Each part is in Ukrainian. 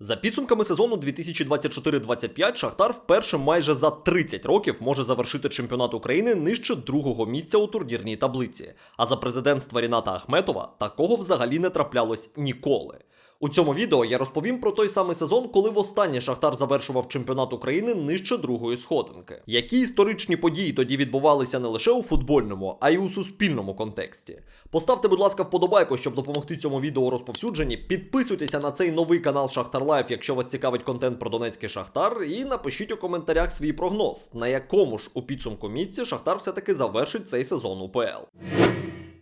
За підсумками сезону 2024-25 Шахтар вперше майже за 30 років може завершити чемпіонат України нижче другого місця у турнірній таблиці. А за президентства Ріната Ахметова такого взагалі не траплялось ніколи. У цьому відео я розповім про той самий сезон, коли востаннє Шахтар завершував чемпіонат України нижче другої сходинки. Які історичні події тоді відбувалися не лише у футбольному, а й у суспільному контексті. Поставте, будь ласка, вподобайку, щоб допомогти цьому відео розповсюдженні. Підписуйтеся на цей новий канал Шахтар Лайф, якщо вас цікавить контент про Донецький Шахтар, і напишіть у коментарях свій прогноз, на якому ж у підсумку місці Шахтар все-таки завершить цей сезон УПЛ.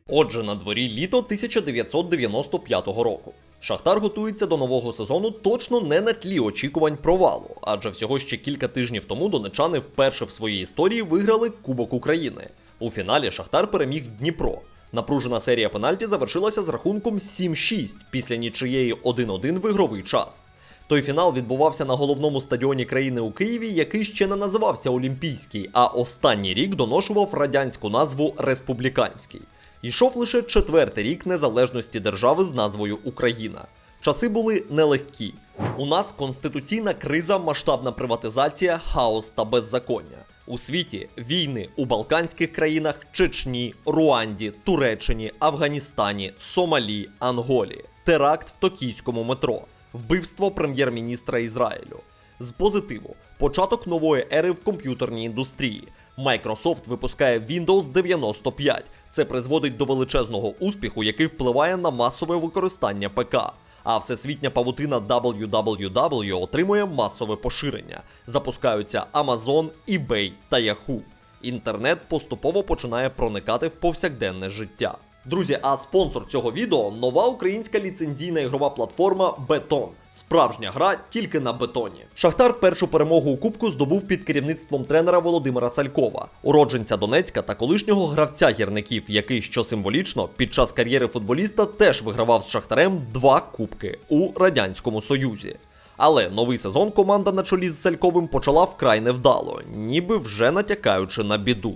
Отже, на дворі літо 1995 року. Шахтар готується до нового сезону точно не на тлі очікувань провалу, адже всього ще кілька тижнів тому донечани вперше в своїй історії виграли Кубок України. У фіналі Шахтар переміг Дніпро. Напружена серія пенальті завершилася з рахунком 7-6 після нічиєї 1-1 в ігровий час. Той фінал відбувався на головному стадіоні країни у Києві, який ще не називався Олімпійський, а останній рік доношував радянську назву Республіканський. Йшов лише четвертий рік незалежності держави з назвою Україна. Часи були нелегкі. У нас конституційна криза, масштабна приватизація, хаос та беззаконня. У світі війни у Балканських країнах, Чечні, Руанді, Туреччині, Афганістані, Сомалі, Анголі, теракт в токійському метро, вбивство прем'єр-міністра Ізраїлю. З позитиву початок нової ери в комп'ютерній індустрії. Microsoft випускає Windows 95. Це призводить до величезного успіху, який впливає на масове використання ПК. А всесвітня павутина www отримує масове поширення. Запускаються Amazon, eBay та Yahoo. Інтернет поступово починає проникати в повсякденне життя. Друзі, а спонсор цього відео нова українська ліцензійна ігрова платформа Бетон. Справжня гра тільки на бетоні. Шахтар першу перемогу у Кубку здобув під керівництвом тренера Володимира Салькова, уродженця Донецька та колишнього гравця гірників, який, що символічно, під час кар'єри футболіста теж вигравав з Шахтарем два кубки у Радянському Союзі. Але новий сезон команда на чолі з Сальковим почала вкрай невдало, ніби вже натякаючи на біду.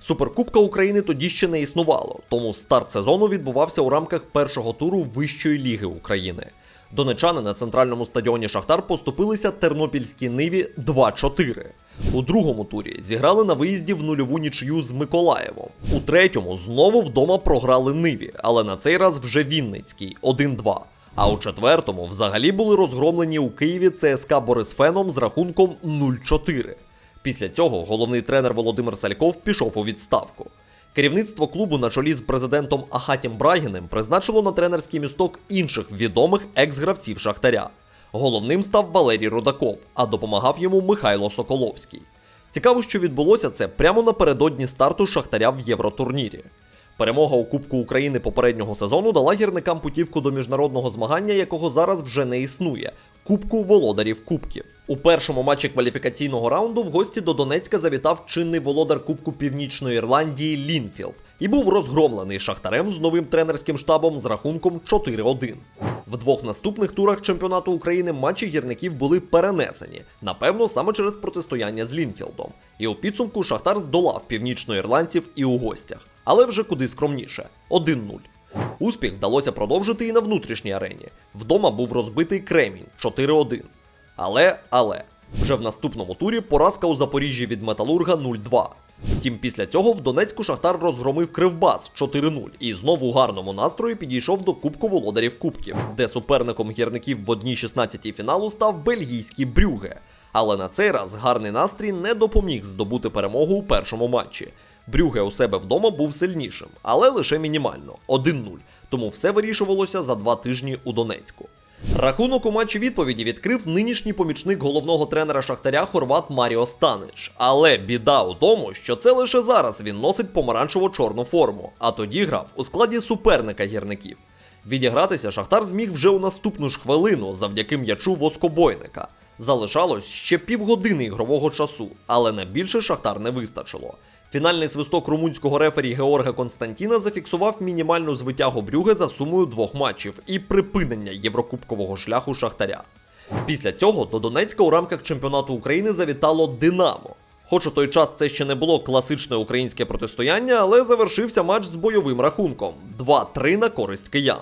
Суперкубка України тоді ще не існувало, тому старт сезону відбувався у рамках першого туру Вищої ліги України. Донечани на центральному стадіоні Шахтар поступилися Тернопільській Ниві 2-4. У другому турі зіграли на виїзді в нульову нічию з Миколаєвом. У третьому знову вдома програли Ниві, але на цей раз вже Вінницький 1-2. А у четвертому взагалі були розгромлені у Києві ЦСКА Борисфеном з рахунком 0-4. Після цього головний тренер Володимир Сальков пішов у відставку. Керівництво клубу на чолі з президентом Ахатім Брагіним призначило на тренерський місток інших відомих екс-гравців Шахтаря. Головним став Валерій Рудаков, а допомагав йому Михайло Соколовський. Цікаво, що відбулося це прямо напередодні старту Шахтаря в Євротурнірі. Перемога у Кубку України попереднього сезону дала гірникам путівку до міжнародного змагання, якого зараз вже не існує Кубку володарів Кубків. У першому матчі кваліфікаційного раунду в гості до Донецька завітав чинний володар Кубку Північної Ірландії Лінфілд і був розгромлений шахтарем з новим тренерським штабом з рахунком 4-1. В двох наступних турах чемпіонату України матчі гірників були перенесені, напевно, саме через протистояння з Лінфілдом. І у підсумку Шахтар здолав північноірландців і у гостях, але вже куди скромніше 1-0. Успіх вдалося продовжити і на внутрішній арені. Вдома був розбитий Кремінь 4-1. Але, але, вже в наступному турі поразка у Запоріжжі від Металурга 0-2. Втім, після цього в Донецьку Шахтар розгромив Кривбас 4-0 і знову у гарному настрої підійшов до Кубку володарів Кубків, де суперником гірників в одній 16-й фіналу став бельгійський Брюге. Але на цей раз гарний настрій не допоміг здобути перемогу у першому матчі. Брюге у себе вдома був сильнішим, але лише мінімально 1-0. Тому все вирішувалося за два тижні у Донецьку. Рахунок у матчі відповіді відкрив нинішній помічник головного тренера Шахтаря Хорват Маріо Станич. Але біда у тому, що це лише зараз він носить помаранчево-чорну форму, а тоді грав у складі суперника гірників. Відігратися Шахтар зміг вже у наступну ж хвилину завдяки м'ячу воскобойника. Залишалось ще півгодини ігрового часу, але на більше Шахтар не вистачило. Фінальний свисток румунського рефері Георга Константіна зафіксував мінімальну звитягу Брюге за сумою двох матчів і припинення єврокубкового шляху Шахтаря. Після цього до Донецька у рамках чемпіонату України завітало Динамо. Хоч у той час це ще не було класичне українське протистояння, але завершився матч з бойовим рахунком 2-3 на користь киян.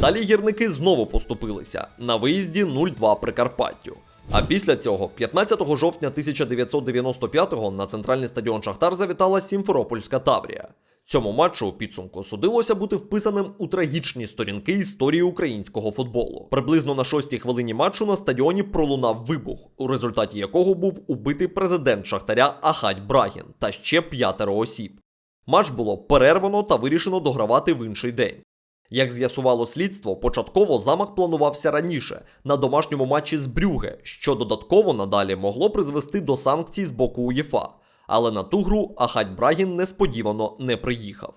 Далі гірники знову поступилися на виїзді 0-2 Прикарпаттю. А після цього, 15 жовтня 1995-го на центральний стадіон Шахтар завітала Сімферопольська Таврія. Цьому матчу у підсумку судилося бути вписаним у трагічні сторінки історії українського футболу. Приблизно на шостій хвилині матчу на стадіоні пролунав вибух, у результаті якого був убитий президент Шахтаря Ахать Брагін та ще п'ятеро осіб. Матч було перервано та вирішено догравати в інший день. Як з'ясувало слідство, початково замах планувався раніше на домашньому матчі з Брюге, що додатково надалі могло призвести до санкцій з боку УЄФА. Але на ту гру Ахать Брагін несподівано не приїхав.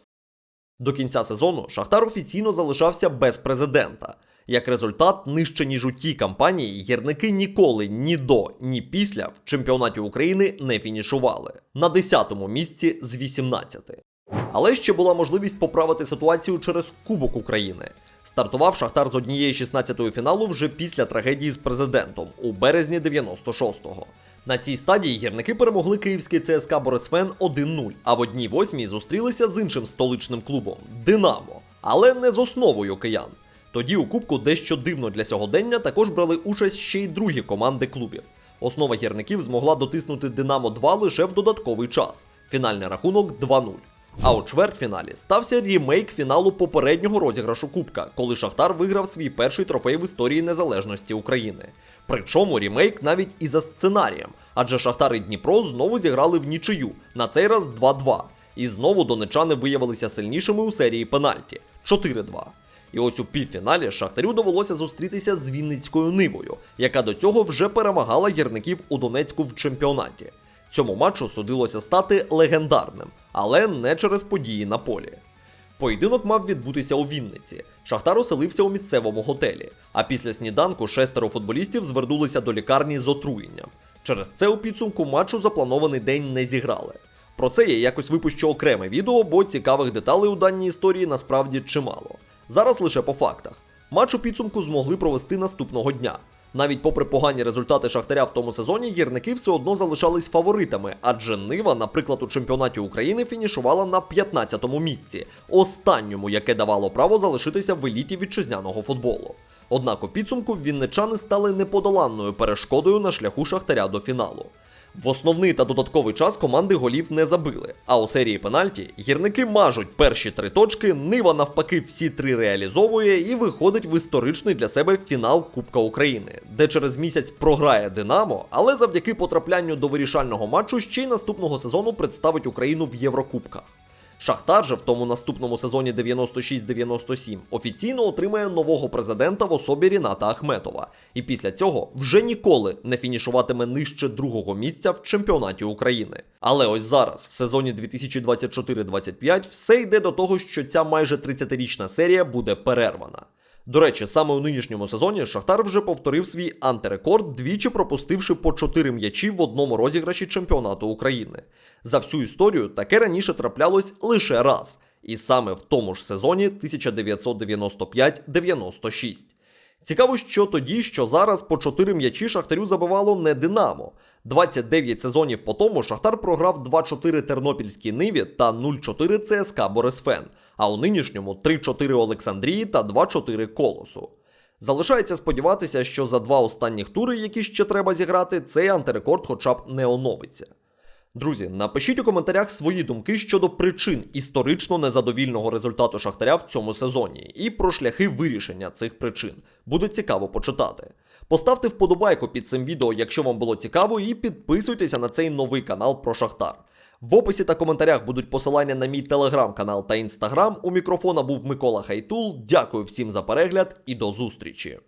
До кінця сезону Шахтар офіційно залишався без президента. Як результат, нижче ніж у тій кампанії, гірники ніколи ні до, ні після в чемпіонаті України не фінішували на 10-му місці з 18. Але ще була можливість поправити ситуацію через Кубок України. Стартував Шахтар з однієї 16-ї фіналу вже після трагедії з президентом у березні 96-го. На цій стадії гірники перемогли київський ЦСКА Борисфен 1-0, а в одній восьмій зустрілися з іншим столичним клубом Динамо, але не з основою киян. Тоді у Кубку дещо дивно для сьогодення також брали участь ще й другі команди клубів. Основа гірників змогла дотиснути Динамо 2 лише в додатковий час. Фінальний рахунок 2-0. А у чвертьфіналі стався рімейк фіналу попереднього розіграшу Кубка, коли Шахтар виграв свій перший трофей в історії незалежності України. Причому рімейк навіть і за сценарієм, адже Шахтар і Дніпро знову зіграли в нічию, на цей раз 2-2. І знову донечани виявилися сильнішими у серії пенальті 4-2. І ось у півфіналі Шахтарю довелося зустрітися з Вінницькою Нивою, яка до цього вже перемагала гірників у Донецьку в чемпіонаті. Цьому матчу судилося стати легендарним, але не через події на полі. Поєдинок мав відбутися у Вінниці. Шахтар оселився у місцевому готелі, а після сніданку шестеро футболістів звернулися до лікарні з отруєнням. Через це у підсумку матчу запланований день не зіграли. Про це я якось випущу окреме відео, бо цікавих деталей у даній історії насправді чимало. Зараз лише по фактах. Матч у підсумку змогли провести наступного дня. Навіть попри погані результати Шахтаря в тому сезоні, гірники все одно залишались фаворитами, адже Нива, наприклад, у чемпіонаті України фінішувала на 15-му місці, останньому, яке давало право залишитися в еліті вітчизняного футболу. Однак у підсумку вінничани стали неподоланною перешкодою на шляху Шахтаря до фіналу. В основний та додатковий час команди голів не забили. А у серії пенальті гірники мажуть перші три точки, Нива навпаки всі три реалізовує і виходить в історичний для себе фінал Кубка України, де через місяць програє Динамо, але завдяки потраплянню до вирішального матчу ще й наступного сезону представить Україну в Єврокубках. Шахтар же в тому наступному сезоні 96-97 офіційно отримає нового президента в особі Ріната Ахметова, і після цього вже ніколи не фінішуватиме нижче другого місця в чемпіонаті України. Але ось зараз, в сезоні 2024-25, все йде до того, що ця майже 30-річна серія буде перервана. До речі, саме у нинішньому сезоні Шахтар вже повторив свій антирекорд, двічі пропустивши по 4 м'ячі в одному розіграші чемпіонату України. За всю історію таке раніше траплялось лише раз, і саме в тому ж сезоні 1995-96. Цікаво, що тоді, що зараз по 4 м'ячі Шахтарю забивало не Динамо. 29 сезонів по тому Шахтар програв 2-4 Тернопільській Ниві та 0-4 ЦСКА Борисфен, а у нинішньому 3-4 Олександрії та 2-4 Колосу. Залишається сподіватися, що за два останніх тури, які ще треба зіграти, цей антирекорд хоча б не оновиться. Друзі, напишіть у коментарях свої думки щодо причин історично незадовільного результату Шахтаря в цьому сезоні і про шляхи вирішення цих причин. Буде цікаво почитати. Поставте вподобайку під цим відео, якщо вам було цікаво, і підписуйтеся на цей новий канал про Шахтар. В описі та коментарях будуть посилання на мій телеграм-канал та інстаграм. У мікрофона був Микола Хайтул. Дякую всім за перегляд і до зустрічі!